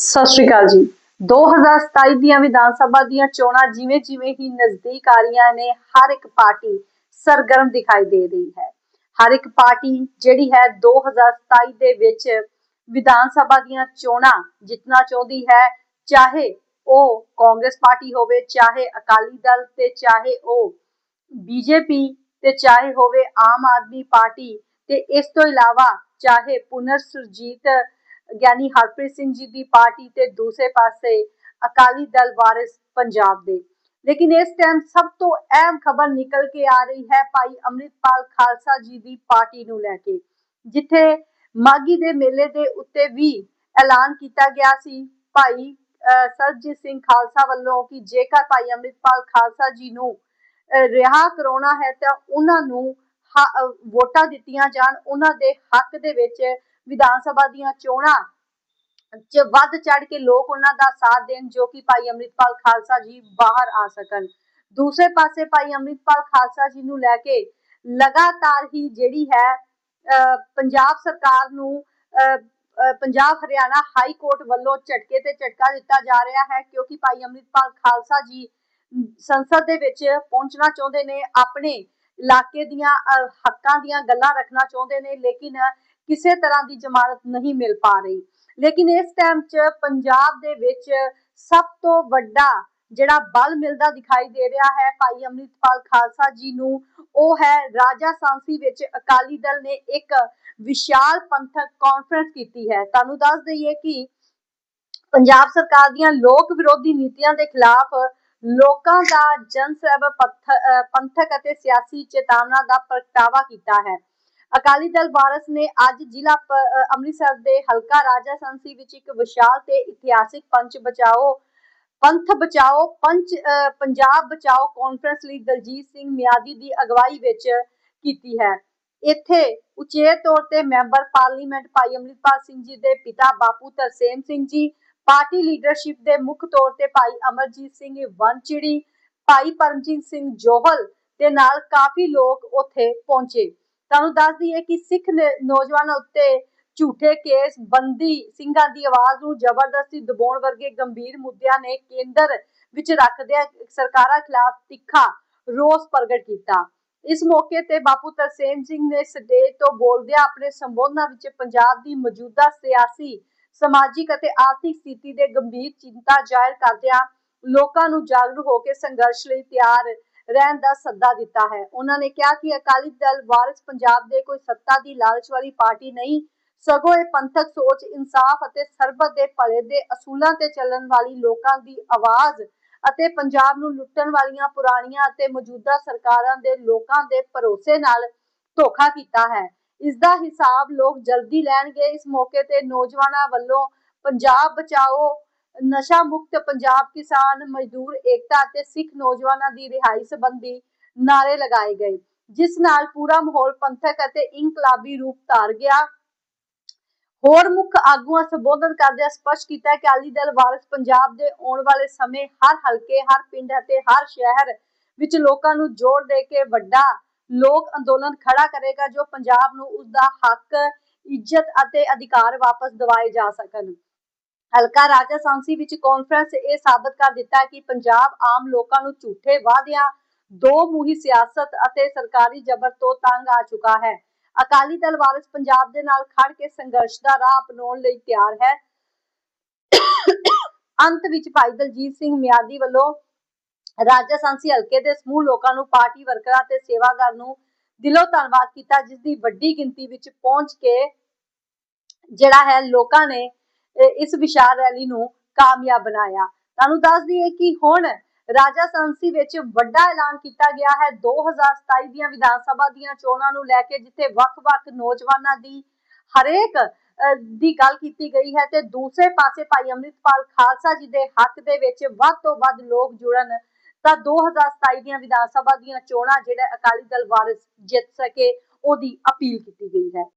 ਸਤਿ ਸ਼੍ਰੀ ਅਕਾਲ ਜੀ। 2027 ਦੀਆਂ ਵਿਧਾਨ ਸਭਾ ਦੀਆਂ ਚੋਣਾਂ ਜਿਵੇਂ ਜਿਵੇਂ ਹੀ ਨਜ਼ਦੀਕ ਆ ਰਹੀਆਂ ਨੇ, ਹਰ ਇੱਕ ਪਾਰਟੀ ਸਰਗਰਮ ਦਿਖਾਈ ਦੇ ਰਹੀ ਹੈ। ਹਰ ਇੱਕ ਪਾਰਟੀ ਜਿਹੜੀ ਹੈ 2027 ਦੇ ਵਿੱਚ ਵਿਧਾਨ ਸਭਾ ਦੀਆਂ ਚੋਣਾਂ ਜਿੱਤਣਾ ਚਾਹੁੰਦੀ ਹੈ, ਚਾਹੇ ਉਹ ਕਾਂਗਰਸ ਪਾਰਟੀ ਹੋਵੇ, ਚਾਹੇ ਅਕਾਲੀ ਦਲ ਤੇ ਚਾਹੇ ਉਹ ਬੀਜੇਪੀ ਤੇ ਚਾਹੇ ਹੋਵੇ ਆਮ ਆਦਮੀ ਪਾਰਟੀ ਤੇ ਇਸ ਤੋਂ ਇਲਾਵਾ ਚਾਹੇ ਪੁਨਰ ਸੁਰਜੀਤ ਗਿਆਨੀ ਹਰਪ੍ਰੀਤ ਸਿੰਘ ਜੀ ਦੀ ਪਾਰਟੀ ਤੇ ਦੂਸਰੇ ਪਾਸੇ ਅਕਾਲੀ ਦਲ ਵਾਰਿਸ ਪੰਜਾਬ ਦੇ। ਲੇਕਿਨ ਇਸ ਟਾਈਮ ਸਭ ਤੋਂ ਅਹਿਮ ਖਬਰ ਨਿਕਲ ਕੇ ਆ ਰਹੀ ਹੈ ਭਾਈ ਅੰਮ੍ਰਿਤਪਾਲ ਖਾਲਸਾ ਜੀ ਦੀ ਪਾਰਟੀ ਨੂੰ ਲੈ ਕੇ, ਜਿੱਥੇ ਮਾਗੀ ਦੇ ਮੇਲੇ ਦੇ ਉੱਤੇ ਵੀ ਐਲਾਨ ਕੀਤਾ ਗਿਆ ਸੀ। ਭਾਈ ਸਰਜੀਤ ਸਿੰਘ ਖਾਲਸਾ ਵੱਲੋਂ ਕਿ ਜੇਕਰ ਭਾਈ ਅੰਮ੍ਰਿਤਪਾਲ ਖਾਲਸਾ ਜੀ ਨੂੰ ਰਿਹਾ ਕਰਾਉਣਾ ਹੈ ਤਾਂ ਉਹਨਾਂ ਨੂੰ ਵੋਟਾਂ ਦਿੱਤੀਆਂ ਜਾਣ, ਉਹਨਾਂ ਦੇ ਹੱਕ ਦੇ ਵਿੱਚ ਵਿਧਾਨ ਸਭਾ ਦੀਆਂ ਚੋਣਾਂ ਚ ਵੱਧ ਚੜ ਕੇ ਲੋਕ ਉਹਨਾਂ ਦਾ ਸਾਥ ਦੇਣ ਜੋ ਕਿ ਭਾਈ ਅੰਮ੍ਰਿਤਪਾਲ ਖਾਲਸਾ ਜੀ ਬਾਹਰ ਆ ਸਕਣ। ਦੂਸਰੇ ਪਾਸੇ ਭਾਈ ਅੰਮ੍ਰਿਤਪਾਲ ਖਾਲਸਾ ਜੀ ਨੂੰ ਲੈ ਕੇ ਲਗਾਤਾਰ ਹੀ ਜਿਹੜੀ ਹੈ ਪੰਜਾਬ ਸਰਕਾਰ ਨੂੰ ਪੰਜਾਬ ਹਰਿਆਣਾ ਹਾਈ ਕੋਰਟ ਵੱਲੋਂ ਝਟਕੇ ਤੇ ਝਟਕਾ ਦਿੱਤਾ ਜਾ ਰਿਹਾ ਹੈ ਕਿਉਂਕਿ ਭਾਈ ਅੰਮ੍ਰਿਤਪਾਲ ਖਾਲਸਾ ਜੀ ਸੰਸਦ ਦੇ ਵਿੱਚ ਪਹੁੰਚਣਾ ਚਾਹੁੰਦੇ ਨੇ, ਆਪਣੇ ਇਲਾਕੇ ਦੀਆਂ ਹੱਕਾਂ ਦੀਆਂ ਗੱਲਾਂ ਰੱਖਣਾ ਚਾਹੁੰਦੇ ਨੇ, ਲੇਕਿਨ ਕਿਸੇ ਤਰ੍ਹਾਂ ਦੀ ਜ਼ਮਾਨਤ ਨਹੀਂ ਮਿਲ ਪਾ ਰਹੀ। ਲੇਕਿਨ ਇਸ ਟਾਈਮ 'ਚ ਪੰਜਾਬ ਦੇ ਵਿੱਚ ਸਭ ਤੋਂ ਵੱਡਾ ਜਿਹੜਾ ਬਲ ਮਿਲਦਾ ਦਿਖਾਈ ਦੇ ਰਿਹਾ ਹੈ ਭਾਈ ਅੰਮ੍ਰਿਤਪਾਲ ਖਾਲਸਾ ਜੀ ਨੂੰ, ਉਹ ਹੈ ਰਾਜਾ ਸਾਂਸੀ ਵਿੱਚ ਅਕਾਲੀ ਦਲ ਨੇ ਇੱਕ ਵਿਸ਼ਾਲ ਪੰਥਕ ਕਾਨਫਰੰਸ ਕੀਤੀ ਹੈ। ਤੁਹਾਨੂੰ ਦੱਸ ਦਈਏ ਕਿ ਪੰਜਾਬ ਸਰਕਾਰ ਦੀਆਂ ਲੋਕ ਵਿਰੋਧੀ ਨੀਤੀਆਂ ਦੇ ਖਿਲਾਫ ਲੋਕਾਂ ਦਾ ਜਨ ਸੇਵਾ ਪੰਥਕ ਅਤੇ ਸਿਆਸੀ ਚੇਤਨਾ ਦਾ ਪ੍ਰਗਟਾਵਾ ਕੀਤਾ ਹੈ। ਅਕਾਲੀ ਦਲ ਵਾਰਸ ਨੇ ਅੱਜ ਜ਼ਿਲ੍ਹਾ ਅੰਮ੍ਰਿਤਸਰ ਦੇ ਹਲਕਾ ਰਾਜਾ ਸੰਸੀ ਵਿੱਚ ਇੱਕ ਵਿਸ਼ਾਲ ਤੇ ਇਤਿਹਾਸਿਕ ਪੰਚ ਬਚਾਓ, ਪੰਥ ਬਚਾਓ, ਪੰਚ ਪੰਜਾਬ ਬਚਾਓ ਕਾਨਫਰੰਸ ਲਈ ਦਲਜੀਤ ਸਿੰਘ ਮਿਆਦੀ ਦੀ ਅਗਵਾਈ ਵਿੱਚ ਕੀਤੀ ਹੈ। ਇੱਥੇ ਉਚੇਰ ਤੌਰ ਤੇ ਮੈਂਬਰ ਪਾਰਲੀਮੈਂਟ ਭਾਈ ਅਮਰਿਤਪਾਲ ਸਿੰਘ ਜੀ ਦੇ ਪਿਤਾ ਬਾਪੂ ਤਰਸੇਮ ਸਿੰਘ ਜੀ, ਪਾਰਟੀ ਲੀਡਰਸ਼ਿਪ ਦੇ ਮੁੱਖ ਤੌਰ ਤੇ ਭਾਈ ਅਮਰਜੀਤ ਸਿੰਘ ਵੰਚੜੀ ਭਾਈ ਪਰਮਜੀਤ ਸਿੰਘ ਜੋਹਲ ਦੇ ਨਾਲ ਕਾਫੀ ਲੋਕ ਉੱਥੇ ਪਹੁੰਚੇ। ਤੁਹਾਨੂੰ ਦੱਸ ਦਈਏ ਕਿ ਸਿੱਖ ਨੌਜਵਾਨਾਂ ਉੱਤੇ ਝੂਠੇ ਕੇਸ, ਬੰਦੀ, ਸਿੰਘਾਂ ਦੀ ਆਵਾਜ਼ ਨੂੰ ਜ਼ਬਰਦਸਤੀ ਦਬਾਉਣ ਵਰਗੇ ਗੰਭੀਰ ਮੁੱਦਿਆਂ ਨੇ ਕੇਂਦਰ ਵਿੱਚ ਰੱਖਦਿਆਂ ਸਰਕਾਰਾਂ ਖਿਲਾਫ ਤਿੱਖਾ ਰੋਸ ਪ੍ਰਗਟ ਕੀਤਾ। ਇਸ ਮੌਕੇ ਤੇ ਬਾਪੂ ਤਰਸੇਮ ਸਿੰਘ ਨੇ ਸਟੇਜ ਤੋਂ ਬੋਲਦਿਆਂ ਆਪਣੇ ਸੰਬੋਧਨਾਂ ਵਿੱਚ ਪੰਜਾਬ ਦੀ ਮੌਜੂਦਾ ਸਿਆਸੀ, ਸਮਾਜਿਕ ਅਤੇ ਆਰਥਿਕ ਸਥਿਤੀ ਦੇ ਗੰਭੀਰ ਚਿੰਤਾ ਜ਼ਾਹਿਰ ਕਰਦਿਆਂ ਲੋਕਾਂ ਨੂੰ ਜਾਗਰੂਕ ਹੋ ਕੇ ਸੰਘਰਸ਼ ਲਈ ਤਿਆਰ ਰਹਿਣ ਦਾ ਸੱਦਾ ਦਿੱਤਾ ਹੈ। ਉਹਨਾਂ ਨੇ ਕਿਹਾ ਕਿ ਅਕਾਲੀ ਦਲ ਵਾਰਿਸ ਪੰਜਾਬ ਦੇ ਕੋਈ ਸੱਤਾ ਦੀ ਲਾਲਚ ਵਾਲੀ ਪਾਰਟੀ ਨਹੀਂ, ਸਗੋਂ ਇਹ ਪੰਥਕ ਸੋਚ, ਇਨਸਾਫ ਅਤੇ ਸਰਬਤ ਦੇ ਭਲੇ ਦੇ ਅਸੂਲਾਂ ਤੇ ਚੱਲਣ ਵਾਲੀ ਲੋਕਾਂ ਦੀ ਆਵਾਜ਼ ਅਤੇ ਪੰਜਾਬ ਨੂੰ ਲੁੱਟਣ ਵਾਲੀਆਂ ਪੁਰਾਣੀਆਂ ਅਤੇ ਮੌਜੂਦਾ ਸਰਕਾਰਾਂ ਦੇ ਲੋਕਾਂ ਦੇ ਭਰੋਸੇ ਨਾਲ ਧੋਖਾ ਕੀਤਾ ਹੈ। ਇਸ ਦਾ ਹਿਸਾਬ ਲੋਕ ਜਲਦੀ ਲੈਣਗੇ। ਇਸ ਮੌਕੇ ਤੇ ਨੌਜਵਾਨਾਂ ਵੱਲੋਂ ਪੰਜਾਬ ਬਚਾਓ ਨਸ਼ਾ ਮੁਕਤ ਪੰਜਾਬ ਕਿਸਾਨ ਮਜ਼ਦੂਰ ਏਕਤਾ ਅਤੇ ਸਿੱਖ ਨੌਜਵਾਨਾਂ ਦੀ ਰਿਹਾਈ ਸੰਬੰਧੀ ਨਾਰੇ ਲਗਾਏ ਗਏ, ਜਿਸ ਨਾਲ ਪੂਰਾ ਮਾਹੌਲ ਪੰਥਕ ਅਤੇ ਇਨਕਲਾਬੀ ਰੂਪ ਧਾਰ ਗਿਆ। ਹੋਰ ਮੁੱਖ ਆਗੂਆਂ ਸੰਬੋਧਨ ਕਰਦਿਆਂ ਸਪਸ਼ਟ ਕੀਤਾ ਕਿ ਅਕਾਲੀ ਦਲ ਵਾਰਿਸ ਪੰਜਾਬ ਦੇ ਆਉਣ ਵਾਲੇ ਸਮੇਂ ਹਰ ਹਲਕੇ, ਹਰ ਪਿੰਡ ਅਤੇ ਹਰ ਸ਼ਹਿਰ ਵਿੱਚ ਲੋਕਾਂ ਨੂੰ ਜੋੜ ਦੇ ਕੇ ਵੱਡਾ ਲੋਕ ਅੰਦੋਲਨ ਖੜਾ ਕਰੇਗਾ, ਜੋ ਪੰਜਾਬ ਨੂੰ ਉਸ ਦਾ ਹੱਕ, ਇੱਜ਼ਤ ਅਤੇ ਅਧਿਕਾਰ ਵਾਪਸ ਦਿਵਾਏ ਜਾ ਸਕਣ। ਹਲਕਾ ਰਾਜਾ ਸਾਂਸੀ ਵਿੱਚ ਕਾਨਫਰੰਸ ਇਹ ਸਾਬਤ ਕਰ ਦਿੱਤਾ ਕਿ ਪੰਜਾਬ ਆਮ ਲੋਕਾਂ ਨੂੰ ਝੂਠੇ ਵਾਅਦਿਆਂ, ਦੋ ਮੂਹੀ ਸਿਆਸਤ ਅਤੇ ਸਰਕਾਰੀ ਜ਼ਬਰ ਤੋਂ ਤੰਗ ਆ ਚੁੱਕਾ ਹੈ। ਅਕਾਲੀ ਦਲ ਵਾਰਿਸ ਪੰਜਾਬ ਦੇ ਨਾਲ ਖੜ ਕੇ ਸੰਘਰਸ਼ ਦਾ ਰਾਹ ਅਪਣਾਉਣ ਲਈ ਤਿਆਰ ਹੈ। ਅੰਤ ਵਿੱਚ ਭਾਈ ਦਲਜੀਤ ਸਿੰਘ ਮਿਆਦੀ ਵੱਲੋਂ ਰਾਜਾ ਸਾਂਸੀ ਹਲਕੇ ਦੇ ਸਮੂਹ ਲੋਕਾਂ ਨੂੰ ਪਾਰਟੀ ਵਰਕਰਾਂ ਤੇ ਸੇਵਾਦਾਰ ਨੂੰ ਦਿਲੋਂ ਧੰਨਵਾਦ ਕੀਤਾ ਜਿਸ ਦੀ ਵੱਡੀ ਗਿਣਤੀ ਵਿੱਚ ਪਹੁੰਚ ਕੇ ਜਿਹੜਾ ਹੈ ਲੋਕਾਂ ਨੇ ਇਸ ਵਿਸ਼ਾਲ ਰੈਲੀ ਨੂੰ ਕਾਮਯਾਬ ਬਣਾਇਆ। ਤੁਹਾਨੂੰ ਦੱਸ ਦਈਏ ਕਿ ਹੁਣ ਰਾਜਾ ਸੰਸੀ ਵਿੱਚ ਵੱਡਾ ਐਲਾਨ ਕੀਤਾ ਗਿਆ ਹੈ। 2027 ਦੀਆਂ ਵਿਧਾਨ ਸਭਾ ਦੀਆਂ ਚੋਣਾਂ ਨੂੰ ਲੈ ਕੇ, ਜਿੱਥੇ ਵੱਖ-ਵੱਖ ਨੌਜਵਾਨਾਂ ਦੀ ਹਰੇਕ ਦੀ ਗੱਲ ਕੀਤੀ ਗਈ ਹੈ ਤੇ ਦੂਸਰੇ ਪਾਸੇ ਭਾਈ ਅੰਮ੍ਰਿਤਪਾਲ ਖਾਲਸਾ ਜੀ ਦੇ ਹੱਕ ਦੇ ਵਿੱਚ ਵੱਧ ਤੋਂ ਵੱਧ ਲੋਕ ਜੁੜਨ ਤਾਂ 2027 ਦੀਆਂ ਵਿਧਾਨ ਸਭਾ ਦੀਆਂ ਚੋਣਾਂ, ਜਿਹੜਾ ਅਕਾਲੀ ਦਲ ਵਾਰਿਸ ਜਿੱਤ ਸਕੇ, ਉਹਦੀ ਅਪੀਲ ਕੀਤੀ ਗਈ ਹੈ।